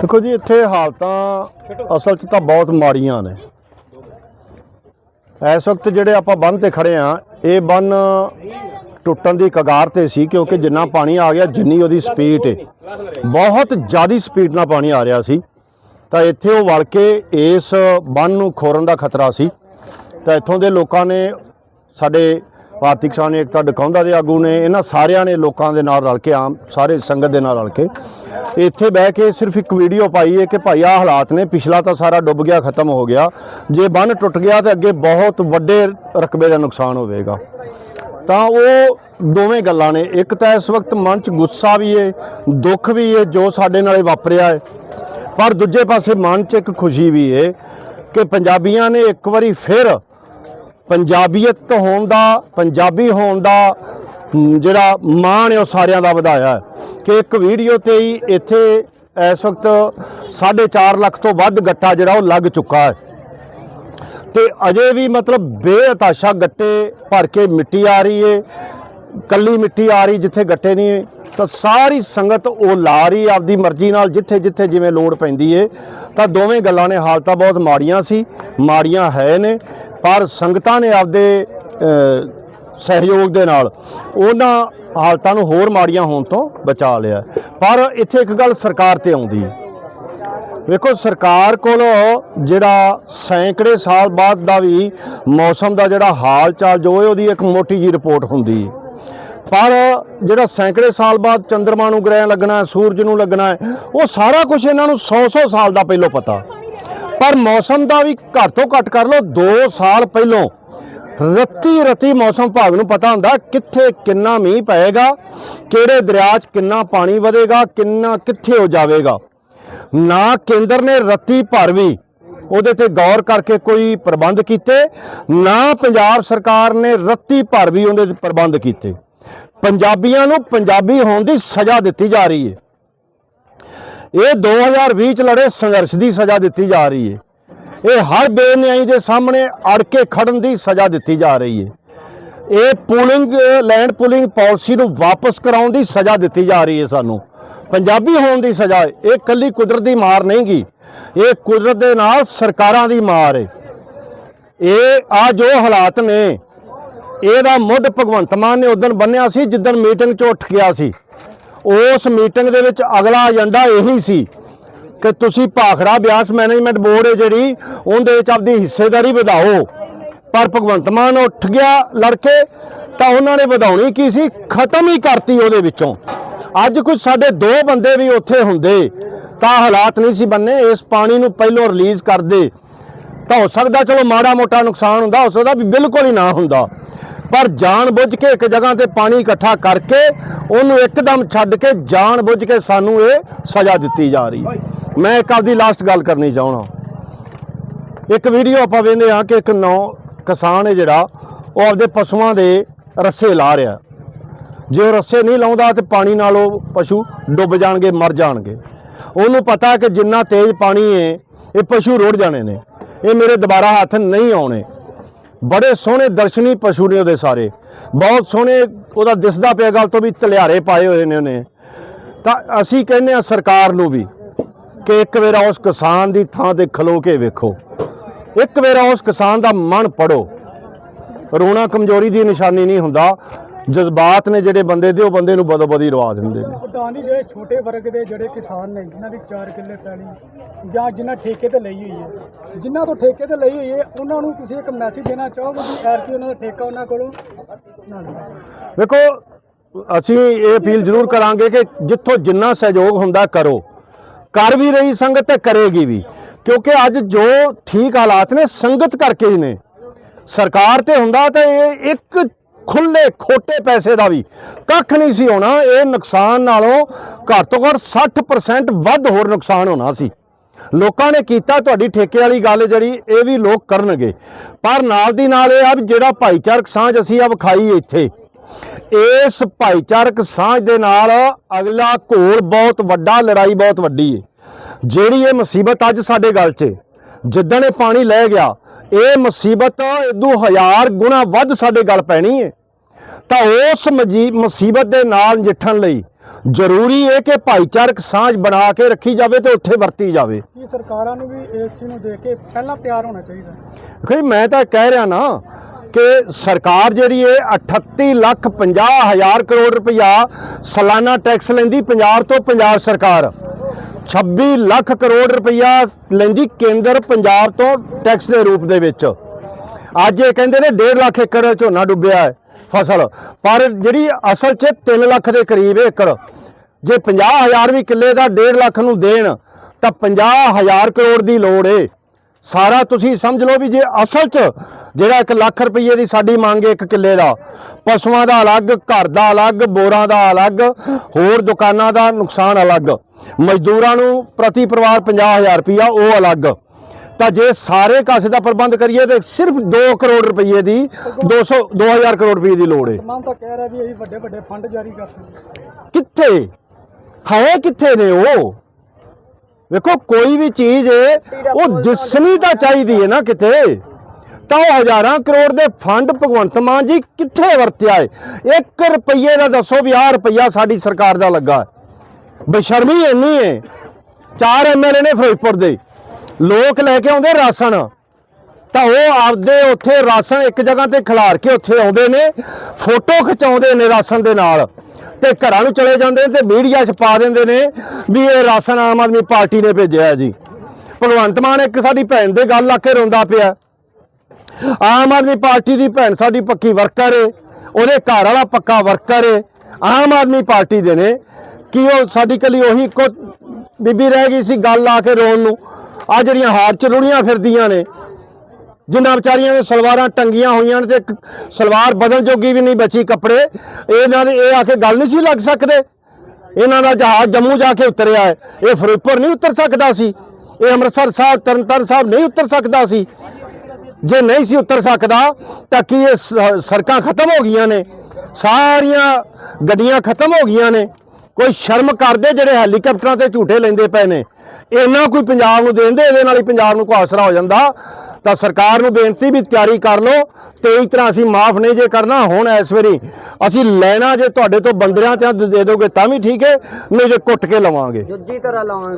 ਦੇਖੋ ਜੀ, ਇੱਥੇ ਹਾਲਤਾਂ ਅਸਲ 'ਚ ਤਾਂ ਬਹੁਤ ਮਾੜੀਆਂ ਨੇ। ਇਸ ਵਕਤ ਜਿਹੜੇ ਆਪਾਂ ਬੰਨ ਤੇ ਖੜੇ ਆ, ਇਹ ਬੰਨ ਟੁੱਟਣ ਦੀ ਕਗਾਰ ਤੇ ਸੀ ਕਿਉਂਕਿ ਜਿੰਨਾ ਪਾਣੀ ਆ ਗਿਆ, ਜਿੰਨੀ ਉਹਦੀ ਸਪੀਡ ਹੈ ਬਹੁਤ ਜ਼ਿਆਦਾ ਸਪੀਡ ਨਾਲ ਪਾਣੀ ਆ ਰਿਹਾ ਸੀ। ਤਾਂ ਇੱਥੇ ਉਹ ਵਲ ਕੇ ਇਸ ਬੰਨ ਨੂੰ ਖੋਰਨ ਦਾ ਖਤਰਾ ਸੀ। ਤਾਂ ਇੱਥੋਂ ਦੇ ਲੋਕਾਂ ਨੇ ਸਾਡੇ ਭਾਰਤੀ ਕਿਸਾਨ ਏਕਤਾ ਡਕਾਉਂਦਾ ਦੇ ਆਗੂ ਨੇ, ਇਹਨਾਂ ਸਾਰਿਆਂ ਨੇ ਲੋਕਾਂ ਦੇ ਨਾਲ ਰਲ ਕੇ ਆਮ, ਸਾਰੇ ਸੰਗਤ ਦੇ ਨਾਲ ਰਲ ਕੇ। ਇੱਥੇ ਬਹਿ ਕੇ ਸਿਰਫ ਇੱਕ ਵੀਡੀਓ ਪਾਈ ਹੈ ਕਿ ਭਾਈ ਆਹ ਹਾਲਾਤ ਨੇ, ਪਿਛਲਾ ਤਾਂ ਸਾਰਾ ਡੁੱਬ ਗਿਆ, ਖਤਮ ਹੋ ਗਿਆ। ਜੇ ਬੰਨ ਟੁੱਟ ਗਿਆ ਤੇ ਅੱਗੇ ਬਹੁਤ ਵੱਡੇ ਰਕਬੇ ਦਾ ਨੁਕਸਾਨ ਹੋਵੇਗਾ। ਤਾਂ ਉਹ ਦੋਵੇਂ ਗੱਲਾਂ ਨੇ। ਇੱਕ ਤਾਂ ਇਸ ਵਕਤ ਮਨ 'ਚ ਗੁੱਸਾ ਵੀ ਏ, ਦੁੱਖ ਵੀ ਹੈ ਜੋ ਸਾਡੇ ਨਾਲੇ ਵਾਪਰਿਆ ਹੈ ਪਰ ਦੂਜੇ ਪਾਸੇ ਮਨ 'ਚ ਇੱਕ ਖੁਸ਼ੀ ਵੀ ਹੈ ਕਿ ਪੰਜਾਬੀਆਂ ਨੇ ਇੱਕ ਵਾਰੀ ਫਿਰ ਪੰਜਾਬੀਅਤ ਹੋਣ ਦਾ, ਪੰਜਾਬੀ ਹੋਣ ਦਾ ਜਿਹੜਾ ਮਾਣ ਹੈ ਉਹ ਸਾਰਿਆਂ ਦਾ ਵਧਾਇਆ ਕਿ ਇੱਕ ਵੀਡੀਓ ਤੇ ਹੀ ਇੱਥੇ ਇਸ ਵਕਤ 4.5 ਲੱਖ ਤੋਂ ਵੱਧ ਗੱਟਾ ਜਿਹੜਾ ਉਹ ਲੱਗ ਚੁੱਕਾ ਹੈ। ਤੇ ਅਜੇ ਵੀ ਮਤਲਬ ਬੇਅਤਾਸ਼ਾ ਗੱਟੇ ਭਰ ਕੇ ਮਿੱਟੀ ਆ ਰਹੀ ਏ, ਕੱਲੀ ਮਿੱਟੀ ਆ ਰਹੀ ਜਿੱਥੇ ਗੱਟੇ ਨਹੀਂ ਤਾਂ ਸਾਰੀ ਸੰਗਤ ਉਹ ਲਾ ਰਹੀ ਆਪਦੀ ਮਰਜ਼ੀ ਨਾਲ, ਜਿੱਥੇ ਜਿੱਥੇ ਜਿਵੇਂ ਲੋੜ ਪੈਂਦੀ ਏ। ਤਾਂ ਦੋਵੇਂ ਗੱਲਾਂ ਨੇ ਹਾਲਤਾਂ ਬਹੁਤ ਮਾੜੀਆਂ ਸੀ, ਮਾੜੀਆਂ ਹੈ ਨੇ। ਪਰ ਸੰਗਤਾਂ ਨੇ ਆਪਦੇ ਸਹਿਯੋਗ ਦੇ ਨਾਲ ਉਹਨਾਂ ਹਾਲਤਾਂ ਨੂੰ ਹੋਰ ਮਾੜੀਆਂ ਹੋਣ ਤੋਂ ਬਚਾ ਲਿਆ। ਪਰ ਇੱਥੇ ਇੱਕ ਗੱਲ ਸਰਕਾਰ ਤੇ ਆਉਂਦੀ ਹੈ। ਵੇਖੋ, ਸਰਕਾਰ ਕੋਲੋਂ ਜਿਹੜਾ ਸੈਂਕੜੇ ਸਾਲ ਬਾਅਦ ਦਾ ਵੀ ਮੌਸਮ ਦਾ ਜਿਹੜਾ ਹਾਲ ਚਾਲ, ਜੋ ਉਹਦੀ ਇੱਕ ਮੋਟੀ ਜੀ ਰਿਪੋਰਟ ਹੁੰਦੀ ਹੈ। ਪਰ ਜਿਹੜਾ ਸੈਂਕੜੇ ਸਾਲ ਬਾਅਦ ਚੰ드ਰਮਾ ਨੂੰ ਗ੍ਰਹਿਣ ਲੱਗਣਾ, ਸੂਰਜ ਨੂੰ ਲੱਗਣਾ ਹੈ, ਉਹ ਸਾਰਾ ਕੁਝ ਇਹਨਾਂ ਨੂੰ 100-100 ਸਾਲ ਦਾ ਪਹਿਲਾਂ ਪਤਾ। ਪਰ ਮੌਸਮ ਦਾ ਵੀ ਘੱਟ ਤੋਂ ਘੱਟ ਕਰ ਲਓ 2 ਸਾਲ ਪਹਿਲਾਂ। ਰੱਤੀ ਰੱਤੀ ਮੌਸਮ ਵਿਭਾਗ ਨੂੰ ਪਤਾ ਹੁੰਦਾ ਕਿੱਥੇ ਕਿੰਨਾ ਮੀਂਹ ਪਏਗਾ, ਕਿਹੜੇ ਦਰਿਆ 'ਚ ਕਿੰਨਾ ਪਾਣੀ ਵਧੇਗਾ, ਕਿੰਨਾ ਕਿੱਥੇ ਹੋ ਜਾਵੇਗਾ। ਨਾ ਕੇਂਦਰ ਨੇ ਰੱਤੀ ਭਰ ਵੀ ਉਹਦੇ ਤੇ ਗੌਰ ਕਰਕੇ ਕੋਈ ਪ੍ਰਬੰਧ ਕੀਤੇ, ਨਾ ਪੰਜਾਬ ਸਰਕਾਰ ਨੇ ਰੱਤੀ ਭਰ ਵੀ ਉਹਦੇ ਪ੍ਰਬੰਧ ਕੀਤੇ। ਪੰਜਾਬੀਆਂ ਨੂੰ ਪੰਜਾਬੀ ਹੋਣ ਦੀ ਸਜ਼ਾ ਦਿੱਤੀ ਜਾ ਰਹੀ ਹੈ। ਇਹ 2020 ਚ ਲੜੇ, ਸੰਘਰਸ਼ ਦੀ ਸਜ਼ਾ ਦਿੱਤੀ ਜਾ ਰਹੀ ਹੈ। ਇਹ ਹਰ ਬੇਨਿਆਈ ਦੇ ਸਾਹਮਣੇ ਅੜ ਕੇ ਖੜਨ ਦੀ ਸਜ਼ਾ ਦਿੱਤੀ ਜਾ ਰਹੀ ਹੈ। ਇਹ ਪੂਲਿੰਗ, ਲੈਂਡ ਪੂਲਿੰਗ ਪਾਲਿਸੀ ਨੂੰ ਵਾਪਸ ਕਰਾਉਣ ਦੀ ਸਜ਼ਾ ਦਿੱਤੀ ਜਾ ਰਹੀ ਹੈ ਸਾਨੂੰ। ਪੰਜਾਬੀ ਹੋਣ ਦੀ ਸਜ਼ਾ ਇਹ ਕੱਲੀ ਕੁਦਰਤ ਦੀ ਮਾਰ ਨਹੀਂ ਗੀ। ਇਹ ਕੁਦਰਤ ਦੇ ਨਾਲ ਸਰਕਾਰਾਂ ਦੀ ਮਾਰ ਹੈ। ਇਹ ਆ ਜੋ ਹਾਲਾਤ ਨੇ, ਇਹਦਾ ਮੁੱਢ ਭਗਵੰਤ ਮਾਨ ਨੇ ਉਦੋਂ ਬੰਨਿਆ ਸੀ ਜਿੱਦਣ ਮੀਟਿੰਗ 'ਚ ਉੱਠ ਗਿਆ ਸੀ। ਉਸ ਮੀਟਿੰਗ ਦੇ ਵਿੱਚ ਅਗਲਾ ਏਜੰਡਾ ਇਹੀ ਸੀ ਕਿ ਤੁਸੀਂ ਭਾਖੜਾ ਬਿਆਸ ਮੈਨੇਜਮੈਂਟ ਬੋਰਡ ਹੈ ਜਿਹੜੀ, ਉਹਦੇ ਵਿੱਚ ਆਪਦੀ ਹਿੱਸੇਦਾਰੀ ਵਧਾਓ। ਪਰ ਭਗਵੰਤ ਮਾਨ ਉੱਠ ਗਿਆ ਲੜਕੇ, ਤਾਂ ਉਹਨਾਂ ਨੇ ਵਧਾਉਣੀ ਕੀ ਸੀ? ਖਤਮ ਹੀ ਕਰਤੀ ਉਹਦੇ ਵਿੱਚੋਂ। ਅੱਜ ਕੁਝ ਸਾਡੇ ਦੋ ਬੰਦੇ ਵੀ ਉੱਥੇ ਹੁੰਦੇ, ਤਾਂ ਹਾਲਾਤ ਨਹੀਂ ਸੀ ਬੰਨੇ, ਇਸ ਪਾਣੀ ਨੂੰ ਪਹਿਲੋਂ ਰਿਲੀਜ਼ ਕਰਦੇ। ਤਾਂ ਹੋ ਸਕਦਾ ਚਲੋ ਮਾੜਾ ਮੋਟਾ ਨੁਕਸਾਨ ਹੁੰਦਾ, ਹੋ ਸਕਦਾ ਵੀ ਬਿਲਕੁਲ ਹੀ ਨਾ ਹੁੰਦਾ। ਪਰ ਜਾਣ ਬੁੱਝ ਕੇ ਇੱਕ ਜਗ੍ਹਾ ਤੇ ਪਾਣੀ ਇਕੱਠਾ ਕਰਕੇ ਉਹਨੂੰ ਇੱਕਦਮ ਛੱਡ ਕੇ ਜਾਣ ਬੁੱਝ ਕੇ ਸਾਨੂੰ ਇਹ ਸਜ਼ਾ ਦਿੱਤੀ ਜਾ ਰਹੀ। ਮੈਂ ਇੱਕ ਆਪਦੀ ਲਾਸਟ ਗੱਲ ਕਰਨੀ ਚਾਹਣਾ ਇੱਕ ਵੀਡੀਓ ਆਪਾਂ ਵੇਖਦੇ ਹਾਂ ਕਿ ਇੱਕ ਨੌ ਕਿਸਾਨ ਹੈ ਜਿਹੜਾ, ਉਹ ਆਪਦੇ ਪਸ਼ੂਆਂ ਦੇ ਰੱਸੇ ਲਾ ਰਿਹਾ। ਜੇ ਉਹ ਰੱਸੇ ਨਹੀਂ ਲਾਉਂਦਾ ਤੇ ਪਾਣੀ ਨਾਲ ਉਹ ਪਸ਼ੂ ਡੁੱਬ ਜਾਣਗੇ, ਮਰ ਜਾਣਗੇ। ਉਹਨੂੰ ਪਤਾ ਕਿ ਜਿੰਨਾ ਤੇਜ਼ ਪਾਣੀ ਹੈ, ਇਹ ਪਸ਼ੂ ਰੁੜ ਜਾਣੇ ਨੇ। ਇਹ ਮੇਰੇ ਦੁਬਾਰਾ ਹੱਥ ਨਹੀਂ ਆਉਣੇ। ਬੜੇ ਸੋਹਣੇ ਦਰਸ਼ਨੀ ਪਸ਼ੂ ਨੇ ਉਹਦੇ ਸਾਰੇ। ਬਹੁਤ ਸੋਹਣੇ ਉਹਦਾ ਦਿਸਦਾ ਪਿਆ ਗੱਲ ਤੋਂ ਵੀ ਤਲਿਆਰੇ ਪਾਏ ਹੋਏ ਨੇ ਉਹਨੇ। ਤਾਂ ਅਸੀਂ ਕਹਿੰਦੇ ਆ ਸਰਕਾਰ ਨੂੰ ਵੀ ਕਿ ਇੱਕ ਵੇਰਾ ਉਸ ਕਿਸਾਨ ਦੀ ਥਾਂ ਤੇ ਖਲੋ ਕੇ ਵੇਖੋ। ਇੱਕ ਵੇਰਾ ਉਸ ਕਿਸਾਨ ਦਾ ਮਨ ਪੜੋ। ਰੋਣਾ ਕਮਜ਼ੋਰੀ ਦੀ ਨਿਸ਼ਾਨੀ ਨਹੀਂ ਹੁੰਦਾ। ਜਜ਼ਬਾਤ ਨੇ ਜਿਹੜੇ ਬੰਦੇ ਦੇ ਉਹ ਬੰਦੇ ਨੂੰ ਬਦੋ ਬਦੀ ਰਵਾ ਦਿੰਦੇ ਨੇ। ਪ੍ਰਧਾਨ ਜੀ ਜਿਹੜੇ ਛੋਟੇ ਵਰਗ ਦੇ ਜਿਹੜੇ ਕਿਸਾਨ ਨੇ ਜਿਨ੍ਹਾਂ ਦੀ 4 ਕਿੱਲੇ ਪੈਲੀ ਜਾਂ ਜਿਨ੍ਹਾਂ ਠੇਕੇ ਤੇ ਲਈ ਹੋਈ ਹੈ ਜਿਨ੍ਹਾਂ ਤੋਂ ਠੇਕੇ ਤੇ ਲਈ ਹੋਈ ਹੈ ਉਹਨਾਂ ਨੂੰ ਤੁਸੀਂ ਇੱਕ ਮੈਸੇਜ ਦੇਣਾ ਚਾਹੋਗੇ ਕਿ ਐਰ ਕੀ ਉਹਨਾਂ ਦਾ ਠੇਕਾ ਉਹਨਾਂ ਕੋਲੋਂ ਵੇਖੋ ਅਸੀਂ ਇਹ ਅਪੀਲ ਜ਼ਰੂਰ ਕਰਾਂਗੇ ਕਿ ਜਿੱਥੋਂ ਜਿੰਨਾ ਸਹਿਯੋਗ ਹੁੰਦਾ ਕਰੋ। ਕਰ ਵੀ ਰਹੀ ਸੰਗਤ ਤੇ ਕਰੇਗੀ ਵੀ ਕਿਉਂਕਿ ਅੱਜ ਜੋ ਠੀਕ ਹਾਲਾਤ ਨੇ ਸੰਗਤ ਕਰਕੇ ਹੀ ਨੇ। ਸਰਕਾਰ ਤੇ ਹੁੰਦਾ ਤਾਂ ਇਹ ਇੱਕ ਖੁੱਲੇ ਖੋਟੇ ਪੈਸੇ ਦਾ ਵੀ ਕੱਖ ਨਹੀਂ ਸੀ ਹੋਣਾ। ਇਹ ਨੁਕਸਾਨ ਨਾਲੋਂ ਘੱਟ ਤੋਂ ਘੱਟ 60% ਵੱਧ ਹੋਰ ਨੁਕਸਾਨ ਹੋਣਾ ਸੀ। ਲੋਕਾਂ ਨੇ ਕੀਤਾ ਤੁਹਾਡੀ ਠੇਕੇ ਵਾਲੀ ਗੱਲ ਜਿਹੜੀ, ਇਹ ਵੀ ਲੋਕ ਕਰਨਗੇ। ਪਰ ਨਾਲ ਦੀ ਨਾਲ ਇਹ ਆ ਵੀ ਜਿਹੜਾ ਭਾਈਚਾਰਕ ਸਾਂਝ ਅਸੀਂ ਆ ਵਿਖਾਈ ਇੱਥੇ, ਇਸ ਭਾਈਚਾਰਕ ਸਾਂਝ ਦੇ ਨਾਲ ਅਗਲਾ ਘੋਲ ਬਹੁਤ ਵੱਡਾ, ਲੜਾਈ ਬਹੁਤ ਵੱਡੀ ਹੈ ਜਿਹੜੀ ਇਹ ਮੁਸੀਬਤ ਅੱਜ ਸਾਡੇ ਗੱਲ 'ਚ, ਜਿੱਦਣ ਇਹ ਪਾਣੀ ਲੈ ਗਿਆ, ਇਹ ਮੁਸੀਬਤ ਇਦੋਂ ਹਜ਼ਾਰ ਗੁਣਾ ਵੱਧ ਸਾਡੇ ਗੱਲ ਪੈਣੀ ਹੈ ਤਾਂ ਉਸ ਮੁਸੀਬਤ ਦੇ ਨਾਲ ਨਜਿੱਠਣ ਲਈ ਜ਼ਰੂਰੀ ਹੈ ਕਿ ਭਾਈਚਾਰਕ ਸਾਂਝ ਬਣਾ ਕੇ ਰੱਖੀ ਜਾਵੇ ਤੇ ਉੱਥੇ ਵਰਤੀ ਜਾਵੇ। ਕੀ ਸਰਕਾਰਾਂ ਨੂੰ ਵੀ ਇਸ ਚੀਜ਼ ਨੂੰ ਦੇਖ ਕੇ ਪਹਿਲਾਂ ਤਿਆਰ ਹੋਣਾ ਚਾਹੀਦਾ? ਜੀ ਮੈਂ ਤਾਂ ਕਹਿ ਰਿਹਾ ਨਾ ਕਿ ਸਰਕਾਰ ਜਿਹੜੀ ਹੈ 38 ਲੱਖ 50 ਹਜ਼ਾਰ ਕਰੋੜ ਰੁਪਇਆ ਸਾਲਾਨਾ ਟੈਕਸ ਲੈਂਦੀ ਪੰਜਾਬ ਤੋਂ ਪੰਜਾਬ ਸਰਕਾਰ। 26 ਲੱਖ ਕਰੋੜ ਰੁਪਇਆ ਲੈਂਦੀ ਕੇਂਦਰ ਪੰਜਾਬ ਤੋਂ ਟੈਕਸ ਦੇ ਰੂਪ ਦੇ ਵਿੱਚ। ਅੱਜ ਇਹ ਕਹਿੰਦੇ ਨੇ 1.5 ਲੱਖ ਏਕੜ ਝੋਨਾ ਡੁੱਬਿਆ ਹੈ। ਫਸਲ। ਪਰ ਜਿਹੜੀ ਅਸਲ 'ਚ 3 ਲੱਖ ਦੇ ਕਰੀਬ ਏਕੜ, ਜੇ 50000 ਵੀ ਕਿੱਲੇ ਦਾ 1.5 ਲੱਖ ਨੂੰ ਦੇਣ, ਤਾਂ 50000 ਕਰੋੜ ਦੀ ਲੋੜ ਏ। ਸਾਰਾ ਤੁਸੀਂ ਸਮਝ ਲਓ ਵੀ ਜੇ ਅਸਲ 'ਚ ਜਿਹੜਾ 1 ਲੱਖ ਰੁਪਏ ਦੀ ਸਾਡੀ ਮੰਗ ਹੈ ਇੱਕ ਕਿੱਲੇ ਦਾ, ਪਸ਼ੂਆਂ ਦਾ ਅਲੱਗ, ਘਰ ਦਾ ਅਲੱਗ, ਬੋਰਾਂ ਦਾ ਅਲੱਗ, ਹੋਰ ਦੁਕਾਨਾਂ ਦਾ ਨੁਕਸਾਨ ਅਲੱਗ, ਮਜ਼ਦੂਰਾਂ ਨੂੰ ਪ੍ਰਤੀ ਪਰਿਵਾਰ 50000 ਰੁਪਇਆ ਉਹ ਅਲੱਗ। ਤਾਂ ਜੇ ਸਾਰੇ ਕਾਸੇ ਦਾ ਪ੍ਰਬੰਧ ਕਰੀਏ ਤੇ ਸਿਰਫ 2 ਕਰੋੜ ਰੁਪਏ ਦੀ 200 2000 ਕਰੋੜ ਰੁਪਏ ਦੀ ਲੋੜ ਹੈ ਸਮਾਨ ਤਾਂ ਕਹਿ ਰਿਹਾ ਵੀ ਅਸੀਂ ਵੱਡੇ ਵੱਡੇ ਫੰਡ ਜਾਰੀ ਕਰਦੇ ਕਿੱਥੇ? ਹੈ ਕਿੱਥੇ ਨੇ ਉਹ? ਵੇਖੋ ਕੋਈ ਵੀ ਚੀਜ਼ ਉਹ ਦਿਸਣੀ ਤਾਂ ਚਾਹੀਦੀ ਹੈ ਨਾ ਕਿਤੇ ਤਾਂ ਉਹ ਹਜ਼ਾਰਾਂ ਕਰੋੜ ਦੇ ਫੰਡ ਭਗਵੰਤ ਮਾਨ ਜੀ ਕਿੱਥੇ ਵਰਤਿਆ ਹੈ 1 ਰੁਪਏ ਦਾ ਦੱਸੋ ਵੀ ਆਹ ਰੁਪਈਆ ਸਾਡੀ ਸਰਕਾਰ ਦਾ ਲੱਗਾ। ਬੇਸ਼ਰਮੀ ਇੰਨੀ ਹੈ ਚਾਰ ਐਮਐਲਏ ਨੇ ਫਿਰੋਜ਼ਪੁਰ ਦੇ। ਲੋਕ ਲੈ ਕੇ ਆਉਂਦੇ ਰਾਸ਼ਨ। ਤਾਂ ਉਹ ਆਪਦੇ ਉੱਥੇ ਰਾਸ਼ਨ ਇੱਕ ਜਗ੍ਹਾ ਤੇ ਖਿਲਾਰ ਕੇ ਉੱਥੇ ਆਉਂਦੇ ਨੇ, ਫੋਟੋ ਖਿਚਾਉਂਦੇ ਨੇ ਰਾਸ਼ਨ ਦੇ ਨਾਲ। ਤੇ ਘਰਾਂ ਨੂੰ ਚਲੇ ਜਾਂਦੇ ਨੇ ਤੇ ਮੀਡੀਆ 'ਚ ਪਾ ਦਿੰਦੇ ਨੇ ਵੀ ਇਹ ਰਾਸ਼ਨ ਆਮ ਆਦਮੀ ਪਾਰਟੀ ਨੇ ਭੇਜਿਆ ਹੈ ਜੀ। ਭਗਵੰਤ ਮਾਨ ਇੱਕ ਸਾਡੀ ਭੈਣ ਦੇ ਗੱਲ ਲਾ ਕੇ ਰੋਂਦਾ ਪਿਆ। ਆਮ ਆਦਮੀ ਪਾਰਟੀ ਦੀ ਭੈਣ ਸਾਡੀ ਪੱਕੀ ਵਰਕਰ ਏ, ਉਹਦੇ ਘਰ ਵਾਲਾ ਪੱਕਾ ਵਰਕਰ ਏ, ਆਮ ਆਦਮੀ ਪਾਰਟੀ ਦੇ ਨੇ। ਕਿ ਉਹ ਸਾਡੀ ਕੱਲੀ ਉਹੀ ਇੱਕੋ ਬੀਬੀ ਰਹਿ ਗਈ ਸੀ ਗੱਲ ਆ ਕੇ ਰੋਣ ਨੂੰ? ਆ ਜਿਹੜੀਆਂ ਹਾਰ ਚ ਰੁੜੀਆਂ ਫਿਰਦੀਆਂ ਨੇ ਜਿਨ੍ਹਾਂ ਵਿਚਾਰੀਆਂ ਨੇ ਸਲਵਾਰਾਂ ਟੰਗੀਆਂ ਹੋਈਆਂ ਨੇ ਤੇ ਸਲਵਾਰ ਬਦਲ ਜੋਗੀ ਵੀ ਨਹੀਂ ਬਚੀ ਕੱਪੜੇ, ਇਹਨਾਂ ਦੇ ਇਹ ਆ ਕੇ ਗੱਲ ਨਹੀਂ ਸੀ ਲੱਗ ਸਕਦੇ। ਇਹਨਾਂ ਦਾ ਜਹਾਜ਼ ਜੰਮੂ ਜਾ ਕੇ ਉਤਰਿਆ ਹੈ, ਇਹ ਫਿਰੋਜ਼ਪੁਰ ਨਹੀਂ ਉਤਰ ਸਕਦਾ ਸੀ, ਇਹ ਅੰਮ੍ਰਿਤਸਰ ਸਾਹਿਬ, ਤਰਨਤਾਰਨ ਸਾਹਿਬ ਨਹੀਂ ਉਤਰ ਸਕਦਾ ਸੀ। ਜੇ ਨਹੀਂ ਸੀ ਉਤਰ ਸਕਦਾ, ਤਾਂ ਕੀ ਇਹ ਸੜਕਾਂ ਖਤਮ ਹੋ ਗਈਆਂ ਨੇ, ਸਾਰੀਆਂ ਗੱਡੀਆਂ ਖਤਮ ਹੋ ਗਈਆਂ ਨੇ। ਕੋਈ ਸ਼ਰਮ ਕਰਦੇ ਜਿਹੜੇ ਹੈਲੀਕਾਪਟਰਾਂ ਤੇ ਝੂਠੇ ਲੈਂਦੇ ਪਏ ਨੇ? ਇਹਨਾਂ ਕੋਈ ਪੰਜਾਬ ਨੂੰ ਦੇਂਦੇ ਇਹਦੇ ਨਾਲ ਹੀ ਪੰਜਾਬ ਨੂੰ ਕੋਈ ਆਸਰਾ ਹੋ ਜਾਂਦਾ। ਤਾਂ ਸਰਕਾਰ ਨੂੰ ਬੇਨਤੀ ਵੀ ਤਿਆਰੀ ਕਰ ਲਓ। ਤੇ ਇਸ ਤਰ੍ਹਾਂ ਅਸੀਂ ਮਾਫ ਨਹੀਂ ਜੇ ਕਰਨਾ, ਹੁਣ ਇਸ ਵਾਰੀ ਅਸੀਂ ਲੈਣਾ ਜੇ ਤੁਹਾਡੇ ਤੋਂ ਬੰਦਰਿਆਂ ਤੇ ਦੇ ਦੋਗੇ ਤਾਂ ਵੀ ਠੀਕ ਹੈ, ਨਹੀਂ ਜੇ ਕੁੱਟ ਕੇ ਲਵਾਂਗੇ। ਦੂਜੀ ਤਰ੍ਹਾਂ ਲਾਵਾਂਗੇ।